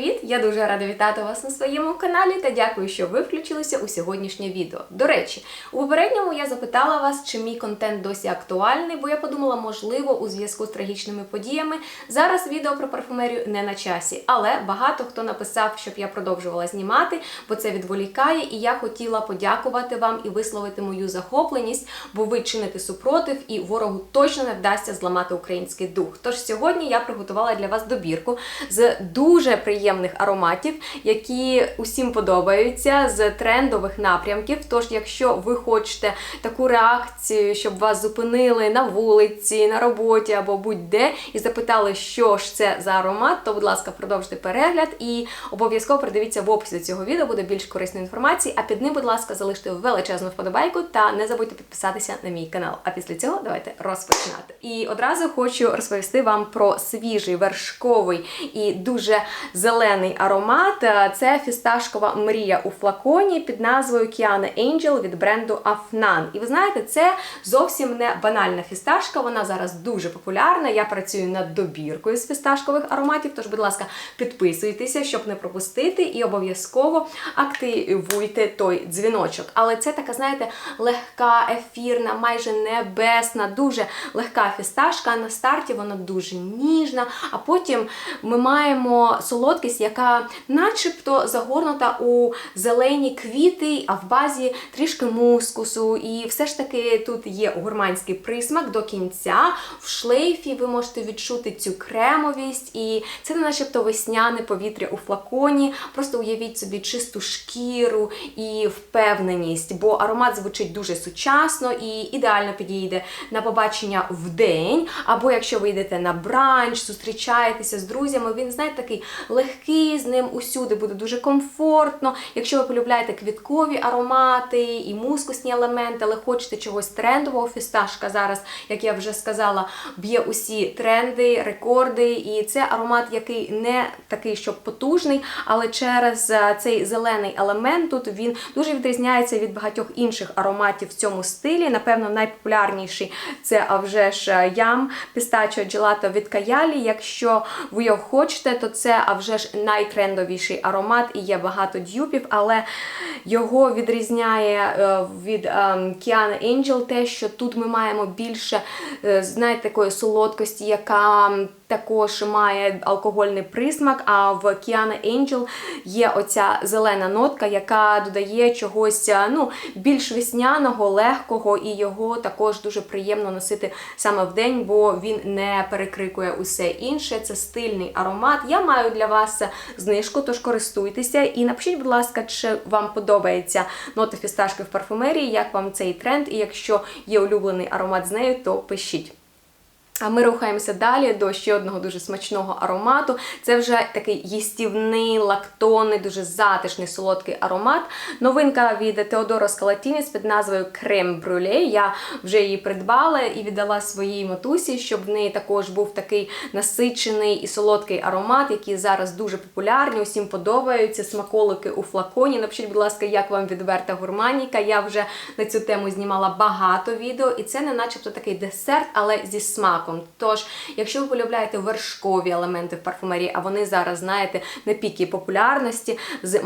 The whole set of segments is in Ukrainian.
привіт! Я дуже рада вітати вас на своєму каналі та дякую, що ви включилися у сьогоднішнє відео. До речі, у попередньому я запитала вас, чи мій контент досі актуальний, бо я подумала, можливо, у зв'язку з трагічними подіями зараз відео про парфумерію не на часі. Але багато хто написав, щоб я продовжувала знімати, бо це відволікає, і я хотіла подякувати вам і висловити мою захопленість, бо ви чините супротив, і ворогу точно не вдасться зламати український дух. Тож сьогодні я приготувала для вас добірку з дуже приємних ароматів, які усім подобаються з трендових напрямків. Тож, якщо ви хочете таку реакцію, щоб вас зупинили на вулиці, на роботі або будь-де, і запитали, що ж це за аромат, то, будь ласка, продовжуйте перегляд і обов'язково придивіться в описі до цього відео, буде більш корисної інформації. А під ним, будь ласка, залиште величезну вподобайку та не забудьте підписатися на мій канал. А після цього давайте розпочинати. І одразу хочу розповісти вам про свіжий вершковий і дуже зелений аромат. Е, Це фісташкова мрія у флаконі під назвою Kiana Angel від бренду Afnan. І ви знаєте, це зовсім не банальна фісташка. Вона зараз дуже популярна. Я працюю над добіркою з фісташкових ароматів. Тож, будь ласка, підписуйтеся, щоб не пропустити, і обов'язково активуйте той дзвіночок. Але це така, знаєте, легка, ефірна, майже небесна, дуже легка фісташка. На старті вона дуже ніжна, а потім ми маємо солодкість, яка начебто загорнута у зелені квіти, а в базі трішки мускусу. І все ж таки тут є гурманський присмак до кінця. В шлейфі ви можете відчути цю кремовість, і це не начебто весняне повітря у флаконі. Просто уявіть собі чисту шкіру і впевненість, бо аромат звучить дуже сучасно і ідеально підійде на побачення в день, або якщо ви йдете на бранч, зустрічаєтеся з друзями, він, знаєте, такий легкий, з ним усюди буде дуже комфортно. Якщо ви полюбляєте квіткові аромати і мускусні елементи, але хочете чогось трендового, фісташка зараз, як я вже сказала, б'є усі тренди, рекорди. І це аромат, який не такий, щоб потужний, але через е, цей зелений елемент тут він дуже відрізняється від багатьох інших ароматів в цьому стилі. Напевно, найпопулярніший це а вже ж ям пістачо джелато від Каялі. Якщо ви його хочете, то це а вже ж найтрендовіший аромат і є багато дюпів, але його відрізняє е, від Kiana Angel те, що тут ми маємо більше, е, знаєте, такої солодкості, яка також має алкогольний присмак, а в Kiana Angel є оця зелена нотка, яка додає чогось е, ну, більш весняного, легкого, і його також дуже приємно носити саме в день, бо він не перекрикує усе інше. Це стильний аромат. Я маю для вас знижку, тож користуйтеся. І напишіть, будь ласка, чи вам подобається нота фісташки в парфумерії, як вам цей тренд, і якщо є улюблений аромат з нею, то пишіть. А ми рухаємося далі до ще одного дуже смачного аромату. Це вже такий їстівний, лактонний, дуже затишний солодкий аромат. Новинка від Теодоро Скалатініс під назвою Крем Брюле. Я вже її придбала і віддала своїй матусі, щоб в неї також був такий насичений і солодкий аромат, який зараз дуже популярні. Усім подобаються смаколики у флаконі. Напишіть, будь ласка, як вам відверта гурманіка. Я вже на цю тему знімала багато відео, і це не начебто такий десерт, але зі смаком. Тож, якщо ви полюбляєте вершкові елементи в парфумерії, а вони зараз, знаєте, на піки популярності з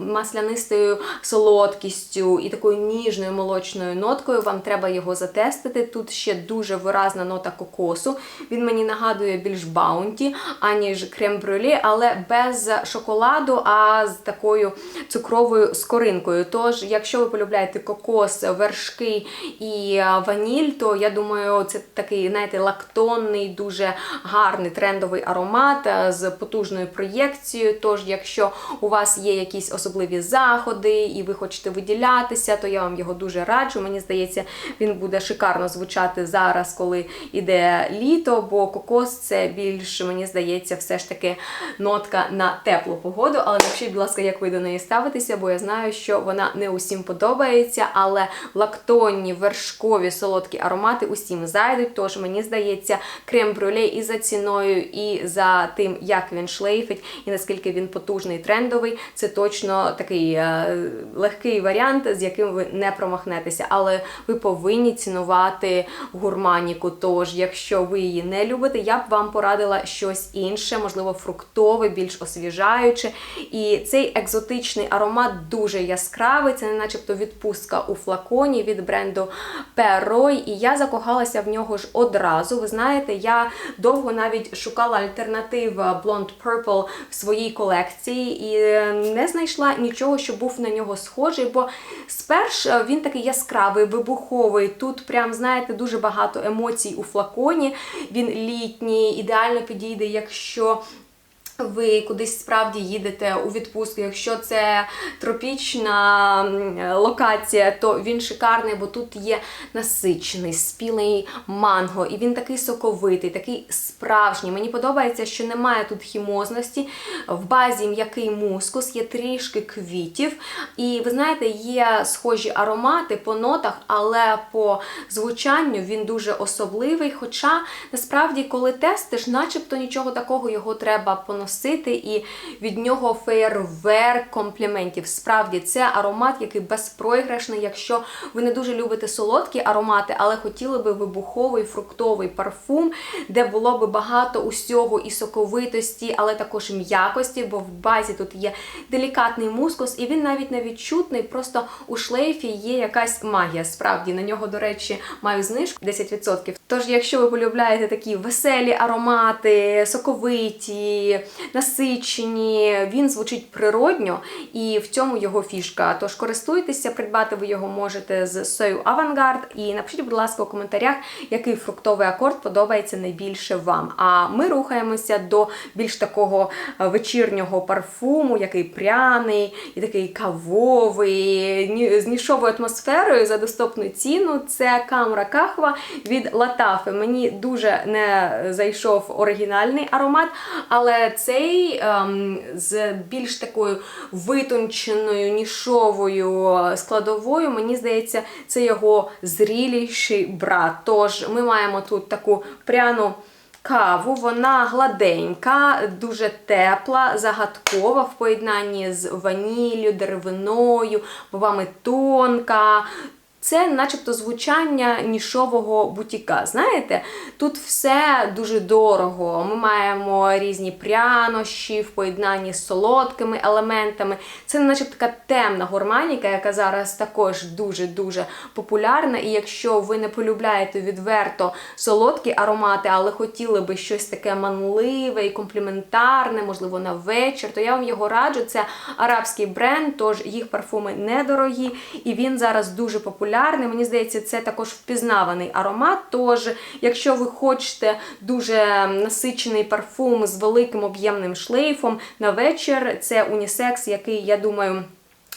маслянистою солодкістю і такою ніжною молочною ноткою, вам треба його затестити. Тут ще дуже виразна нота кокосу. Він мені нагадує більш баунті, аніж крем-брюлі, але без шоколаду, а з такою цукровою скоринкою. Тож, якщо ви полюбляєте кокос, вершки і ваніль, то я думаю, це такий, знаєте, лактонний лактонний, дуже гарний трендовий аромат е, з потужною проєкцією. Тож, якщо у вас є якісь особливі заходи і ви хочете виділятися, то я вам його дуже раджу. Мені здається, він буде шикарно звучати зараз, коли йде літо, бо кокос це більш, мені здається, все ж таки нотка на теплу погоду. Але напишіть, будь ласка, як ви до неї ставитеся, бо я знаю, що вона не усім подобається, але лактонні, вершкові, солодкі аромати усім зайдуть. Тож мені здається, здається, крем-брюле і за ціною, і за тим, як він шлейфить, і наскільки він потужний, трендовий. Це точно такий е, легкий варіант, з яким ви не промахнетеся. Але ви повинні цінувати гурманіку. Тож, якщо ви її не любите, я б вам порадила щось інше, можливо, фруктове, більш освіжаюче. І цей екзотичний аромат дуже яскравий. Це не начебто відпустка у флаконі від бренду Perroy. І я закохалася в нього ж одразу. Ви знаєте, я довго навіть шукала альтернатив Blonde Purple в своїй колекції і е, не знайшла нічого, що був на нього схожий, бо сперш е, він такий яскравий, вибуховий. Тут прям, знаєте, дуже багато емоцій у флаконі. Він літній, ідеально підійде, якщо ви кудись справді їдете у відпустку. Якщо це тропічна локація, то він шикарний, бо тут є насичений, спілий манго, і він такий соковитий, такий справжній. Мені подобається, що немає тут хімозності. В базі м'який мускус, є трішки квітів. І ви знаєте, є схожі аромати по нотах, але по звучанню він дуже особливий. Хоча насправді, коли тестиш, начебто нічого такого його треба поносити, і від нього феєрверк компліментів. Справді, це аромат, який безпроіграшний, якщо ви не дуже любите солодкі аромати, але хотіли би вибуховий фруктовий парфум, де було би багато усього і соковитості, але також м'якості, бо в базі тут є делікатний мускус, і він навіть не відчутний, просто у шлейфі є якась магія. Справді на нього, до речі, маю знижку 10%. Тож, якщо ви полюбляєте такі веселі аромати, соковиті, насичені, він звучить природньо, і в цьому його фішка. Тож користуйтеся, придбати ви його можете з Сою Авангард. І напишіть, будь ласка, у коментарях, який фруктовий акорд подобається найбільше вам. А ми рухаємося до більш такого е, вечірнього парфуму, який пряний і такий кавовий, з нішовою атмосферою за доступну ціну. Це камера кахва від Латафи. Мені дуже не зайшов оригінальний аромат, але цей ем, з більш такою витонченою нішовою складовою, мені здається, це його зріліший брат. Тож ми маємо тут таку пряну. Каву, вона гладенька, дуже тепла, загадкова в поєднанні з ваніллю, деревиною, бобами тонка. Це начебто звучання нішового бутіка. Знаєте, тут все дуже дорого. Ми маємо різні прянощі в поєднанні з солодкими елементами. Це начебто така темна гурманіка, яка зараз також дуже-дуже популярна. І якщо ви не полюбляєте відверто солодкі аромати, але хотіли би щось таке манливе і компліментарне, можливо, на вечір, то я вам його раджу. Це арабський бренд, тож їх парфуми недорогі, і він зараз дуже популярний. Мені здається, це також впізнаваний аромат. Тож, якщо ви хочете дуже насичений парфум з великим об'ємним шлейфом на вечір, це унісекс, який, я думаю,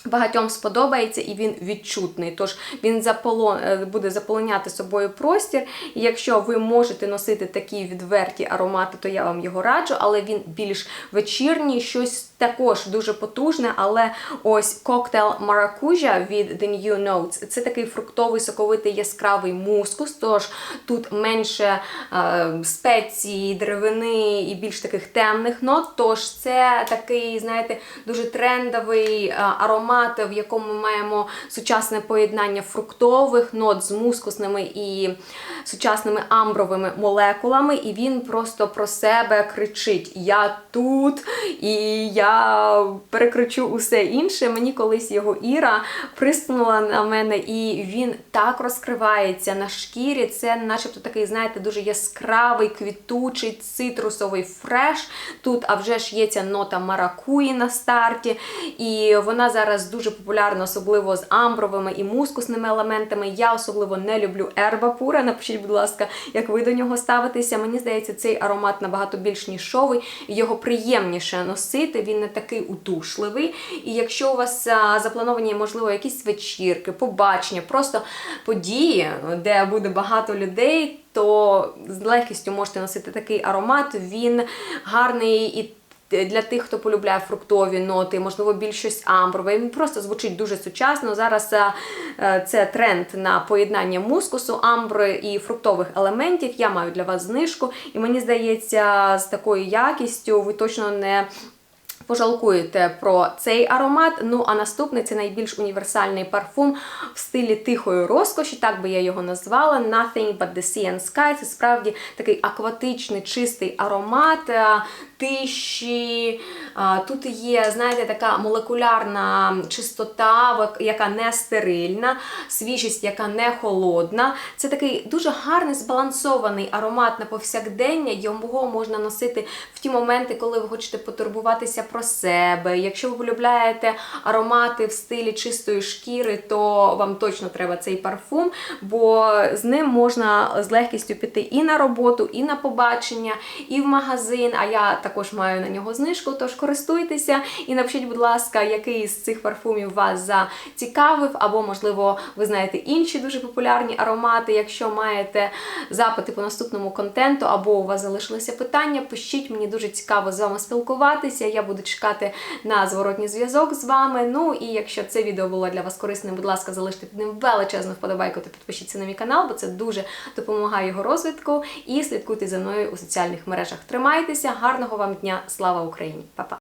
Багатьом сподобається і він відчутний, тож він заполон, е, буде заполоняти собою простір. І якщо ви можете носити такі відверті аромати, то я вам його раджу, але він більш вечірній, щось також дуже потужне. Але ось коктейл Маракужа від The New Notes це такий фруктовий, соковитий яскравий мускус. Тож тут менше е, спеції, деревини і більш таких темних нот. Тож це такий, знаєте, дуже трендовий е, аромат, в якому ми маємо сучасне поєднання фруктових нот з мускусними і сучасними амбровими молекулами. І він просто про себе кричить: Я тут і я перекричу усе інше. Мені колись його Іра пристунула на мене, і він так розкривається на шкірі. Це, начебто, такий, знаєте, дуже яскравий, квітучий, цитрусовий фреш. Тут, а вже ж є ця нота маракуї на старті. І вона зараз дуже популярна, особливо з амбровими і мускусними елементами. Я особливо не люблю ерба пура. Напишіть, будь ласка, як ви до нього ставитеся. Мені здається, цей аромат набагато більш нішовий, його приємніше носити. Він не такий удушливий. І якщо у вас заплановані, можливо, якісь вечірки, побачення, просто події, де буде багато людей, то з легкістю можете носити такий аромат. Він гарний і для тих, хто полюбляє фруктові ноти, можливо, більш щось амброве. Він просто звучить дуже сучасно. Зараз е, це тренд на поєднання мускусу, амбри і фруктових елементів. Я маю для вас знижку, і мені здається, з такою якістю ви точно не. Пожалкуєте про цей аромат. Ну а наступний це найбільш універсальний парфум в стилі тихої розкоші, так би я його назвала. Nothing but the sea and sky. Це справді такий акватичний, чистий аромат. е, Тиші, тут є, знаєте, така молекулярна чистота, яка не стерильна, свіжість, яка не холодна. Це такий дуже гарний збалансований аромат на повсякдення. Його можна носити в ті моменти, коли ви хочете потурбуватися про себе. Якщо ви полюбляєте аромати в стилі чистої шкіри, то вам точно треба цей парфум, бо з ним можна з легкістю піти і на роботу, і на побачення, і в магазин. А я також маю на нього знижку, тож користуйтеся і напишіть, будь ласка, який з цих парфумів вас зацікавив, або, можливо, ви знаєте інші дуже популярні аромати. Якщо маєте запити по наступному контенту, або у вас залишилися питання, пишіть, мені дуже цікаво з вами спілкуватися. Я буду чекати на зворотній зв'язок з вами. Ну і якщо це відео було для вас корисним, будь ласка, залиште під ним величезну вподобайку та підпишіться на мій канал, бо це дуже допомагає його розвитку. І слідкуйте за мною у соціальних мережах. Тримайтеся, гарного вам дня! Слава Україні! Па-па!